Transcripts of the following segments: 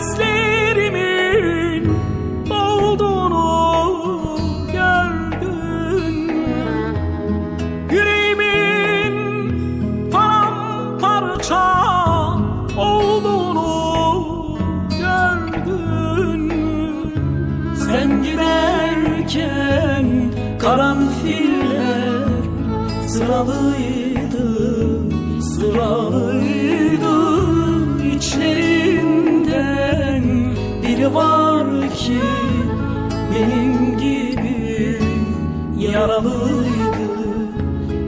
gözlerimin olduğunu gördün mü? Yüreğimin paramparça olduğunu gördün? Sen giderken karanfiller sıralıydı, sıralı. Ki benim gibi yaralıydı.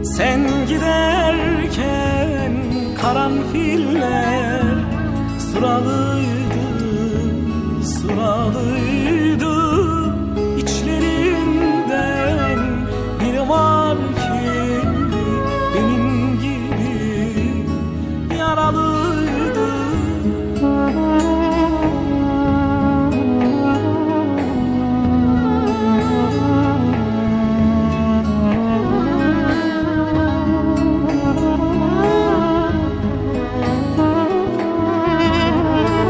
Sen giderken karanfiller sıralıydı